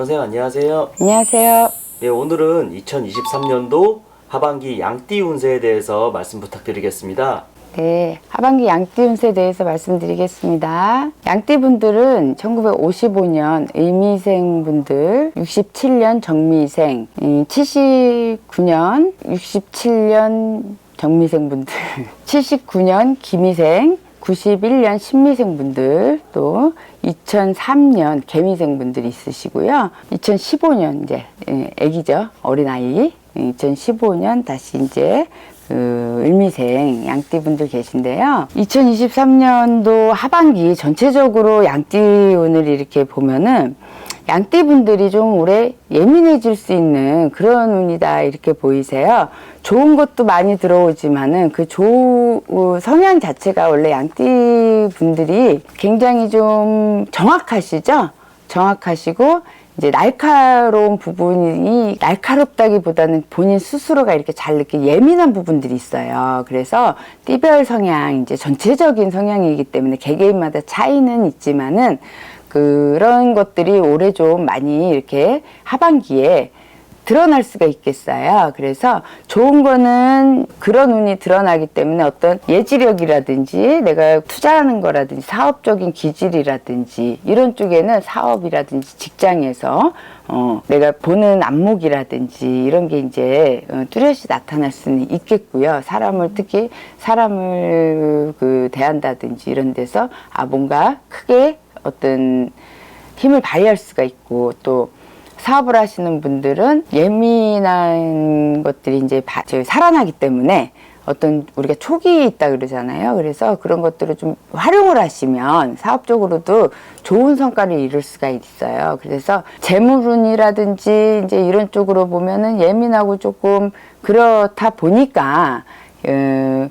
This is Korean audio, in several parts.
선생님 안녕하세요. 안녕하세요. 네, 오늘은 2023년도 하반기 양띠 운세에 대해서 말씀 부탁드리겠습니다. 네, 하반기 양띠 운세에 대해서 말씀드리겠습니다. 양띠 분들은 1955년 의미생 분들, 67년 정미생, 79년 67년 정미생 분들, 79년 기미생, 91년 신미생 분들, 또 2003년 개미생 분들이 있으시고요. 2015년 이제 예, 아기죠. 어린아이. 2015년 다시 이제 그 을미생 양띠 분들 계신데요. 2023년도 하반기 전체적으로 양띠 운을 이렇게 보면은 양띠 분들이 좀 올해 예민해질 수 있는 그런 운이다 이렇게 보이세요. 좋은 것도 많이 들어오지만은 그 조, 어, 성향 자체가 원래 양띠 분들이 굉장히 좀 정확하시죠? 정확하시고 이제 날카로운 부분이 날카롭다기보다는 본인 스스로가 이렇게 잘 느끼 예민한 부분들이 있어요. 그래서 띠별 성향 이제 전체적인 성향이기 때문에 개개인마다 차이는 있지만은 그런 것들이 올해 좀 많이 이렇게 하반기에 드러날 수가 있겠어요. 그래서 좋은 거는 그런 운이 드러나기 때문에 어떤 예지력이라든지 내가 투자하는 거라든지 사업적인 기질이라든지 이런 쪽에는 사업이라든지 직장에서 어, 내가 보는 안목이라든지 이런 게 이제 어, 뚜렷이 나타날 수는 있겠고요. 사람을 특히 사람을 그 대한다든지 이런 데서 아 뭔가 크게 어떤 힘을 발휘할 수가 있고 또 사업을 하시는 분들은 예민한 것들이 이제 바- 살아나기 때문에 어떤 우리가 촉이 있다 그러잖아요. 그래서 그런 것들을 좀 활용을 하시면 사업적으로도 좋은 성과를 이룰 수가 있어요. 그래서 재물운이라든지 이제 이런 쪽으로 보면은 예민하고 조금 그렇다 보니까 어,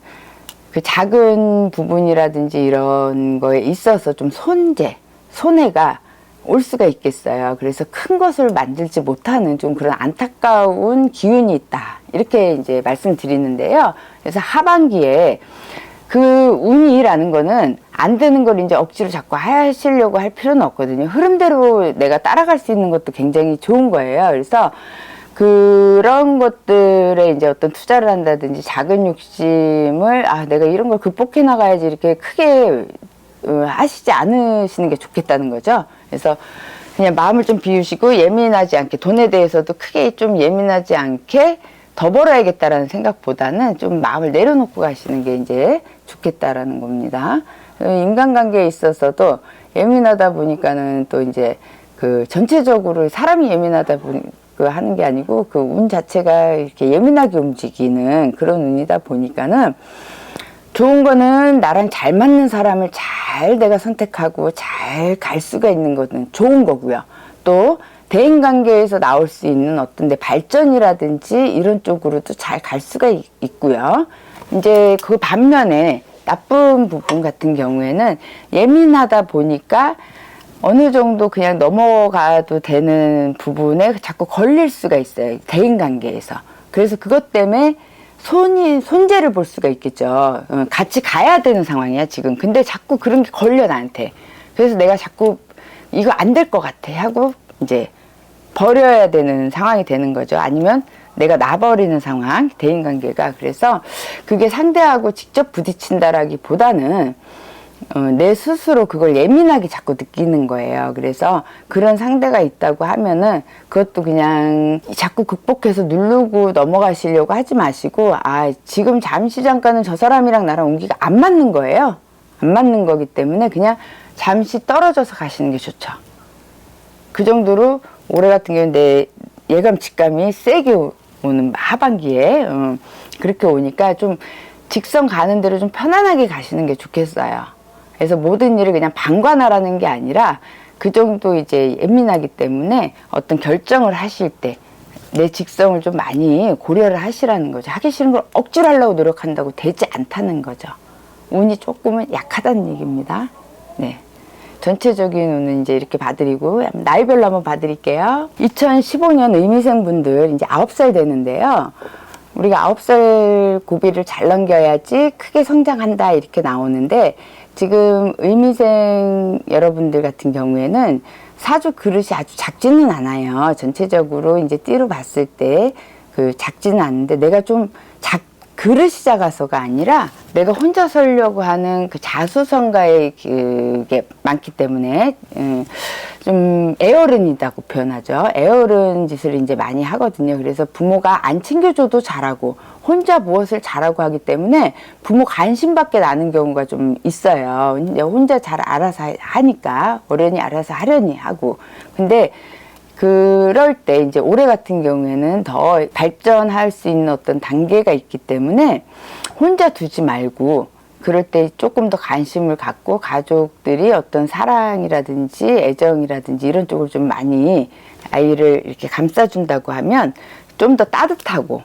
그 작은 부분이라든지 이런 거에 있어서 좀 손재, 손해가 올 수가 있겠어요. 그래서 큰 것을 만들지 못하는 좀 그런 안타까운 기운이 있다. 이렇게 이제 말씀드리는데요. 그래서 하반기에 그 운이라는 거는 안 되는 걸 이제 억지로 자꾸 하시려고 할 필요는 없거든요. 흐름대로 내가 따라갈 수 있는 것도 굉장히 좋은 거예요. 그래서 그런 것들에 이제 어떤 투자를 한다든지 작은 욕심을 아 내가 이런 걸 극복해 나가야지 이렇게 크게 어, 하시지 않으시는 게 좋겠다는 거죠. 그래서 그냥 마음을 좀 비우시고 예민하지 않게 돈에 대해서도 크게 좀 예민하지 않게 더 벌어야겠다라는 생각보다는 좀 마음을 내려놓고 가시는 게 이제 좋겠다라는 겁니다. 어, 인간관계에 있어서도 예민하다 보니까는 또 이제 그 전체적으로 사람이 예민하다 보니 그 하는 게 아니고 그 운 자체가 이렇게 예민하게 움직이는 그런 운이다 보니까는 좋은 거는 나랑 잘 맞는 사람을 잘 내가 선택하고 잘 갈 수가 있는 것은 좋은 거고요. 또 대인 관계에서 나올 수 있는 어떤 데 발전이라든지 이런 쪽으로도 잘 갈 수가 있, 있고요. 이제 그 반면에 나쁜 부분 같은 경우에는 예민하다 보니까 어느 정도 그냥 넘어가도 되는 부분에 자꾸 걸릴 수가 있어요. 대인 관계에서. 그래서 그것 때문에 손이 손재를 볼 수가 있겠죠. 어, 같이 가야 되는 상황이야 지금. 근데 자꾸 그런 게 걸려 나한테. 그래서 내가 자꾸 이거 안 될 것 같아 하고 이제 버려야 되는 상황이 되는 거죠. 아니면 내가 놔버리는 상황, 대인관계가. 그래서 그게 상대하고 직접 부딪힌다라기 보다는 어, 내 스스로 그걸 예민하게 자꾸 느끼는 거예요. 그래서 그런 상대가 있다고 하면은 그것도 그냥 자꾸 극복해서 누르고 넘어가시려고 하지 마시고, 아, 지금 잠시 잠깐은 저 사람이랑 나랑 온기가 안 맞는 거예요. 안 맞는 거기 때문에 그냥 잠시 떨어져서 가시는 게 좋죠. 그 정도로 올해 같은 경우는 내 예감 직감이 세게 오- 오는 하반기에 어, 그렇게 오니까 좀 직선 가는 대로 좀 편안하게 가시는 게 좋겠어요. 그래서 모든 일을 그냥 방관하라는 게 아니라 그 정도 이제 예민하기 때문에 어떤 결정을 하실 때 내 직성을 좀 많이 고려를 하시라는 거죠. 하기 싫은 걸 억지로 하려고 노력한다고 되지 않다는 거죠. 운이 조금은 약하다는 얘기입니다. 네. 전체적인 운은 이제 이렇게 봐드리고 나이별로 한번 봐드릴게요. 2015년 의미생 분들 이제 9살 되는데요. 우리가 9살 고비를 잘 넘겨야지 크게 성장한다 이렇게 나오는데 지금 의미생 여러분들 같은 경우에는 사주 그릇이 아주 작지는 않아요. 전체적으로 이제 띠로 봤을 때 그 작지는 않은데 내가 좀 작, 그릇이 작아서가 아니라 내가 혼자 살려고 하는 그 자수성가의 그게 많기 때문에 음, 좀 애어른이라고 표현하죠. 애어른 짓을 이제 많이 하거든요. 그래서 부모가 안 챙겨줘도 잘하고 혼자 무엇을 잘하고 하기 때문에 부모 관심밖에 나는 경우가 좀 있어요. 혼자 잘 알아서 하니까 어련히 알아서 하려니 하고 근데 그럴 때 이제 올해 같은 경우에는 더 발전할 수 있는 어떤 단계가 있기 때문에 혼자 두지 말고 그럴 때 조금 더 관심을 갖고 가족들이 어떤 사랑이라든지 애정이라든지 이런 쪽을 좀 많이 아이를 이렇게 감싸준다고 하면 좀 더 따뜻하고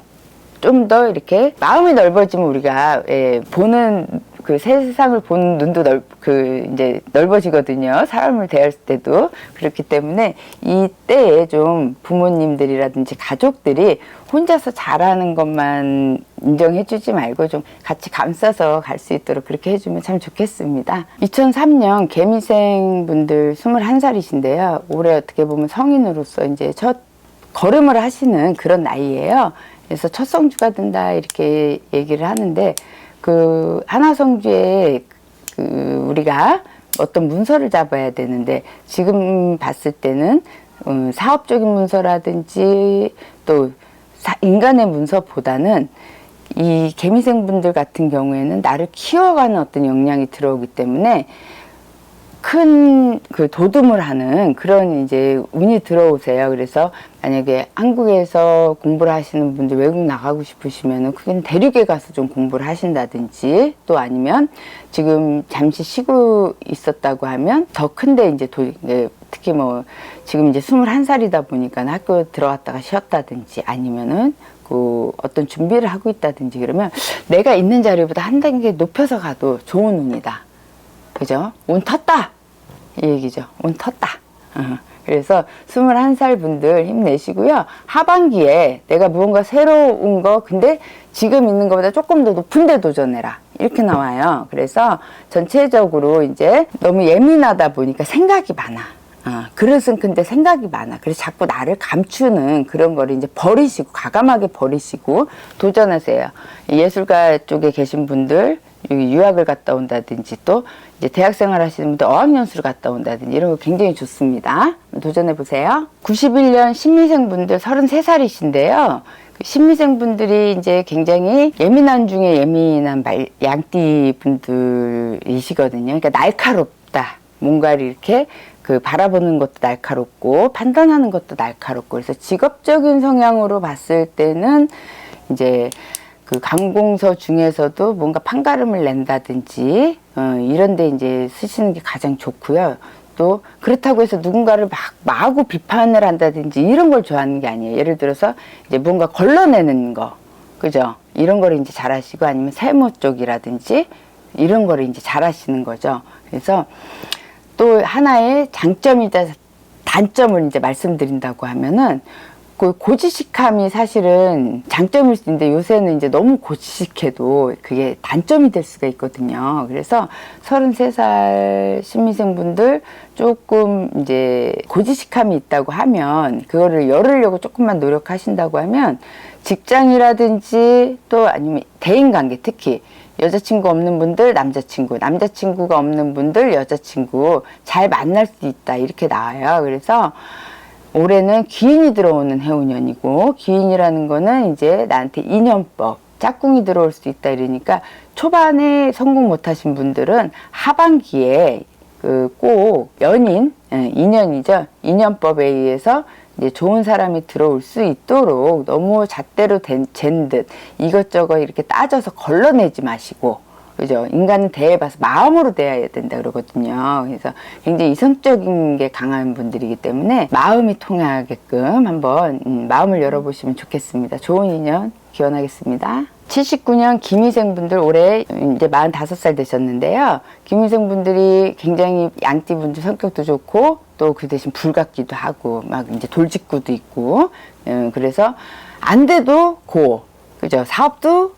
좀 더 이렇게 마음이 넓어지면 우리가 예, 보는 그 세상을 보는 눈도 넓, 그 이제 넓어지거든요. 사람을 대할 때도 그렇기 때문에 이때에 좀 부모님들이라든지 가족들이 혼자서 잘하는 것만 인정해주지 말고 좀 같이 감싸서 갈 수 있도록 그렇게 해주면 참 좋겠습니다. 2003년 개미생 분들 21살이신데요. 올해 어떻게 보면 성인으로서 이제 첫 걸음을 하시는 그런 나이예요. 그래서 첫 성주가 된다 이렇게 얘기를 하는데 그 하나성주에 그 우리가 어떤 문서를 잡아야 되는데 지금 봤을 때는 음, 사업적인 문서라든지 또 사- 인간의 문서보다는 이 개미생분들 같은 경우에는 나를 키워가는 어떤 역량이 들어오기 때문에 큰 그 도둠을 하는 그런 이제 운이 들어오세요. 그래서 만약에 한국에서 공부를 하시는 분들 외국 나가고 싶으시면은 그건 대륙에 가서 좀 공부를 하신다든지 또 아니면 지금 잠시 쉬고 있었다고 하면 더 큰데 이제 도, 예, 특히 뭐 지금 이제 21살이다 보니까 학교 들어갔다가 쉬었다든지 아니면은 그 어떤 준비를 하고 있다든지 그러면 내가 있는 자리보다 한 단계 높여서 가도 좋은 운이다. 그죠? 운 텄다! 이 얘기죠. 운 텄다. 어. 그래서 21살 분들 힘내시고요. 하반기에 내가 무언가 새로운 거, 근데 지금 있는 것보다 조금 더 높은 데 도전해라. 이렇게 나와요. 그래서 전체적으로 이제 너무 예민하다 보니까 생각이 많아. 어, 그릇은 근데 생각이 많아. 그래서 자꾸 나를 감추는 그런 거를 이제 버리시고, 과감하게 버리시고 도전하세요. 예술가 쪽에 계신 분들, 여기 유학을 갔다 온다든지 또 이제 대학 생활 하시는 분들 어학연수를 갔다 온다든지 이런 거 굉장히 좋습니다. 도전해 보세요. 91년 신미생 분들 33살이신데요. 신미생 분들이 이제 굉장히 예민한 중에 예민한 말, 양띠 분들이시거든요. 그러니까 날카롭다. 뭔가를 이렇게 그 바라보는 것도 날카롭고 판단하는 것도 날카롭고 그래서 직업적인 성향으로 봤을 때는 이제 그 강공서 중에서도 뭔가 판가름을 낸다든지 어, 이런데 이제 쓰시는 게 가장 좋고요. 또 그렇다고 해서 누군가를 막 마구 비판을 한다든지 이런 걸 좋아하는 게 아니에요. 예를 들어서 이제 뭔가 걸러내는 거, 그죠? 이런 거를 이제 잘하시고 아니면 세무 쪽이라든지 이런 거를 이제 잘하시는 거죠. 그래서 또 하나의 장점이다 단점을 이제 말씀드린다고 하면은 그 고지식함이 사실은 장점일 수 있는데 요새는 이제 너무 고지식해도 그게 단점이 될 수가 있거든요. 그래서 33살 신미생분들 조금 이제 고지식함이 있다고 하면 그거를 열으려고 조금만 노력하신다고 하면 직장이라든지 또 아니면 대인관계 특히 여자친구 없는 분들 남자친구 남자친구가 없는 분들 여자친구 잘 만날 수 있다 이렇게 나와요 그래서 올해는 귀인이 들어오는 해운년이고 귀인이라는 거는 이제 나한테 인연법 짝꿍이 들어올 수 있다 이러니까 초반에 성공 못하신 분들은 하반기에 그 꼭 연인 예, 인연이죠. 인연법에 의해서 이제 좋은 사람이 들어올 수 있도록 너무 잣대로 된듯 이것저것 이렇게 따져서 걸러내지 마시고 그죠? 인간은 대해봐서 마음으로 대해야 된다 그러거든요. 그래서 굉장히 이성적인 게 강한 분들이기 때문에 마음이 통하게끔 한번 음, 마음을 열어보시면 좋겠습니다. 좋은 인연 기원하겠습니다. 79년 김희생 분들 올해 이제 45살 되셨는데요. 김희생 분들이 굉장히 양띠 분들 성격도 좋고 또 그 대신 불같기도 하고 막 이제 돌직구도 있고 음, 그래서 안 돼도 고 그죠? 사업도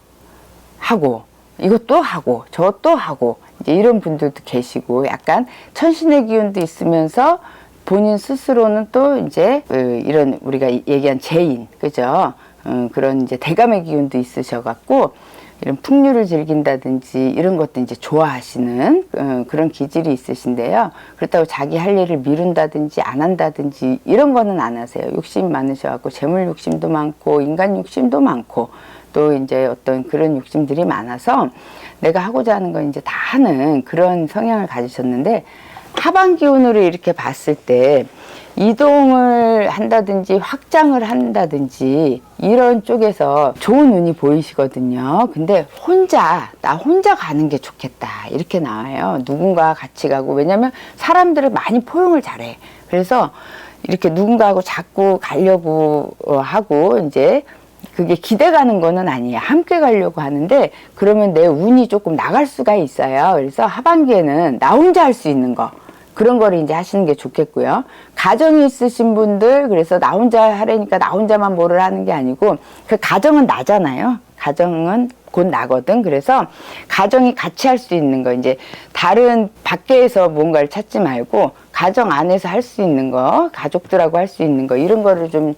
하고 이것도 하고 저것도 하고 이제 이런 분들도 계시고 약간 천신의 기운도 있으면서 본인 스스로는 또 이제 그 이런 우리가 얘기한 재인 그죠? 음, 그런 이제 대감의 기운도 있으셔 갖고 이런 풍류를 즐긴다든지 이런 것도 이제 좋아하시는 어, 그런 기질이 있으신데요. 그렇다고 자기 할 일을 미룬다든지 안 한다든지 이런 거는 안 하세요. 욕심이 많으셔갖고 재물 욕심도 많고 인간 욕심도 많고 또 이제 어떤 그런 욕심들이 많아서 내가 하고자 하는 건 이제 다 하는 그런 성향을 가지셨는데 하반 기운으로 이렇게 봤을 때 이동을 한다든지 확장을 한다든지 이런 쪽에서 좋은 운이 보이시거든요. 근데 혼자, 나 혼자 가는 게 좋겠다. 이렇게 나와요. 누군가 같이 가고. 왜냐면 사람들을 많이 포용을 잘해. 그래서 이렇게 누군가하고 자꾸 가려고 어, 하고 이제 그게 기대 가는 거는 아니에요. 함께 가려고 하는데 그러면 내 운이 조금 나갈 수가 있어요. 그래서 하반기에는 나 혼자 할 수 있는 거. 그런 거를 이제 하시는 게 좋겠고요. 가정이 있으신 분들, 그래서 나 혼자 하려니까 나 혼자만 뭐를 하는 게 아니고, 그 가정은 나잖아요. 가정은 곧 나거든. 그래서 가정이 같이 할 수 있는 거, 이제 다른 밖에서 뭔가를 찾지 말고, 가정 안에서 할 수 있는 거, 가족들하고 할 수 있는 거, 이런 거를 좀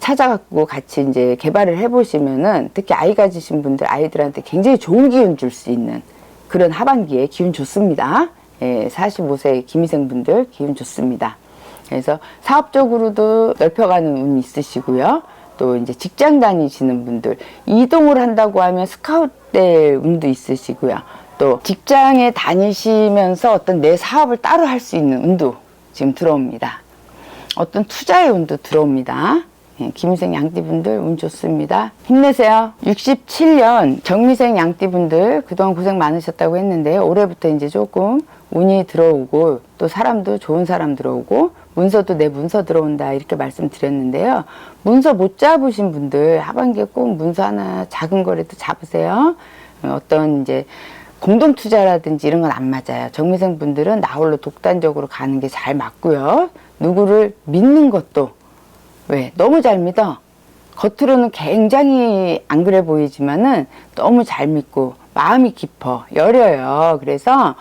찾아갖고 같이 이제 개발을 해보시면은, 특히 아이 가지신 분들, 아이들한테 굉장히 좋은 기운 줄 수 있는 그런 하반기에 기운 좋습니다. 예, 45세 김희생 분들 기운 좋습니다. 그래서 사업적으로도 넓혀가는 운 있으시고요. 또 이제 직장 다니시는 분들 이동을 한다고 하면 스카웃 될 운도 있으시고요. 또 직장에 다니시면서 어떤 내 사업을 따로 할 수 있는 운도 지금 들어옵니다. 어떤 투자의 운도 들어옵니다. 예, 김희생 양띠분들 운 좋습니다. 힘내세요. 67년 정미생 양띠분들 그동안 고생 많으셨다고 했는데요. 올해부터 이제 조금 운이 들어오고 또 사람도 좋은 사람 들어오고 문서도 내 문서 들어온다 이렇게 말씀드렸는데요. 문서 못 잡으신 분들 하반기에 꼭 문서 하나 작은 거라도 잡으세요. 어, 어떤 이제 공동 투자라든지 이런 건 안 맞아요. 정미생 분들은 나 홀로 독단적으로 가는 게 잘 맞고요. 누구를 믿는 것도 왜 너무 잘 믿어. 겉으로는 굉장히 안 그래 보이지만은 너무 잘 믿고 마음이 깊어 여려요. 그래서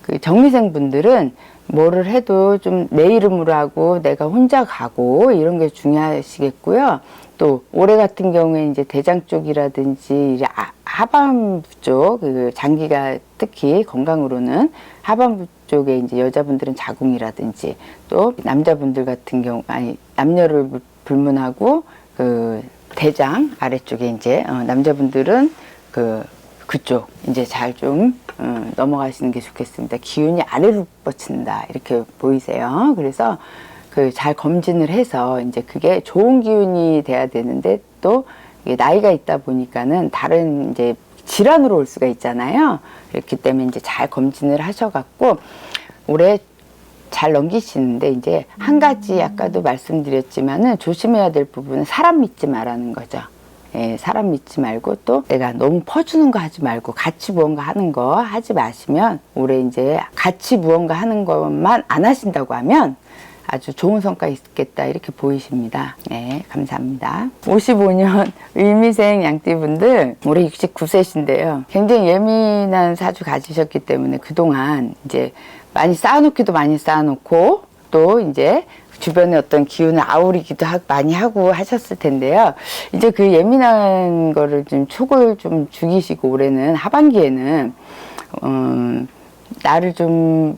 그 정미생 분들은 뭐를 해도 좀 내 이름으로 하고 내가 혼자 가고 이런 게 중요하시겠고요. 또 올해 같은 경우에 이제 대장 쪽이라든지 이제 아- 하반부 쪽, 그 장기가 특히 건강으로는 하반부 쪽에 이제 여자분들은 자궁이라든지 또 남자분들 같은 경우 아니 남녀를 불- 불문하고 그 대장 아래쪽에 이제 어, 남자분들은 그 그쪽 이제 잘좀 넘어가시는 게 좋겠습니다. 기운이 아래로 뻗친다 이렇게 보이세요. 그래서 그 잘 검진을 해서 이제 그게 좋은 기운이 돼야 되는데 또 이게 나이가 있다 보니까는 다른 이제 질환으로 올 수가 있잖아요. 그렇기 때문에 이제 잘 검진을 하셔갖고 올해 잘 넘기시는데 이제 한 가지 아까도 말씀드렸지만은 조심해야 될 부분은 사람 믿지 말라는 거죠. 예, 사람 믿지 말고 또 내가 너무 퍼주는 거 하지 말고 같이 무언가 하는 거 하지 마시면 올해 이제 같이 무언가 하는 것만 안 하신다고 하면 아주 좋은 성과 있겠다 이렇게 보이십니다. 네, 감사합니다. 55년 의미생 양띠분들 올해 69세신데요. 굉장히 예민한 사주 가지셨기 때문에 그동안 이제 많이 쌓아놓기도 많이 쌓아놓고 또 이제 주변에 어떤 기운을 아우리기도 하, 많이 하고 하셨을 텐데요. 이제 그 예민한 거를 좀 촉을 좀 죽이시고 올해는 하반기에는 음, 나를 좀이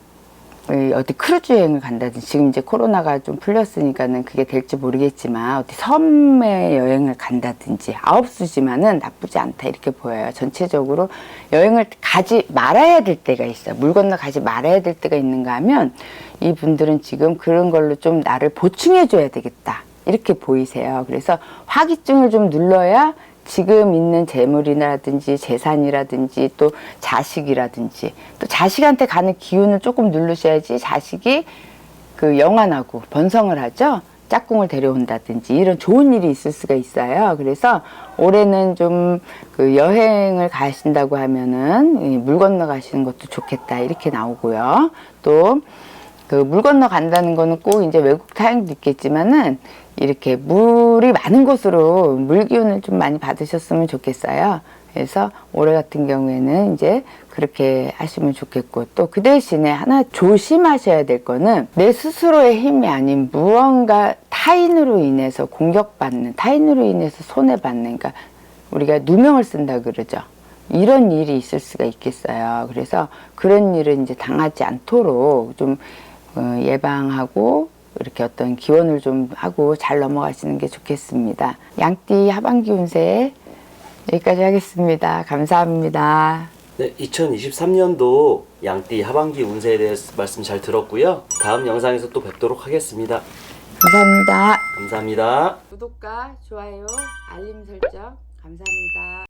어디 크루즈 여행을 간다든지 지금 이제 코로나가 좀 풀렸으니까는 그게 될지 모르겠지만 어디 섬에 여행을 간다든지 아홉 수지만은 나쁘지 않다 이렇게 보여요. 전체적으로 여행을 가지 말아야 될 때가 있어요. 물 건너 가지 말아야 될 때가 있는가 하면 이 분들은 지금 그런 걸로 좀 나를 보충해 줘야 되겠다. 이렇게 보이세요. 그래서 화기증을 좀 눌러야 지금 있는 재물이라든지 재산이라든지 또 자식이라든지 또 자식한테 가는 기운을 조금 누르셔야지 자식이 그 영환하고 번성을 하죠. 짝꿍을 데려온다든지 이런 좋은 일이 있을 수가 있어요. 그래서 올해는 좀 그 여행을 가신다고 하면은 이물 건너 가시는 것도 좋겠다 이렇게 나오고요. 또 그 물 건너 간다는 거는 꼭 이제 외국 타향도 있겠지만은 이렇게 물이 많은 곳으로 물 기운을 좀 많이 받으셨으면 좋겠어요. 그래서 올해 같은 경우에는 이제 그렇게 하시면 좋겠고 또 그 대신에 하나 조심하셔야 될 거는 내 스스로의 힘이 아닌 무언가 타인으로 인해서 공격받는 타인으로 인해서 손해받는 그러니까 우리가 누명을 쓴다 그러죠. 이런 일이 있을 수가 있겠어요. 그래서 그런 일을 이제 당하지 않도록 좀 어, 예방하고 이렇게 어떤 기원을 좀 하고 잘 넘어가시는 게 좋겠습니다. 양띠 하반기 운세 여기까지 하겠습니다. 감사합니다. 네, 2023년도 양띠 하반기 운세에 대해서 말씀 잘 들었고요. 다음 영상에서 또 뵙도록 하겠습니다. 감사합니다. 감사합니다. 구독과 좋아요, 알림 설정 감사합니다.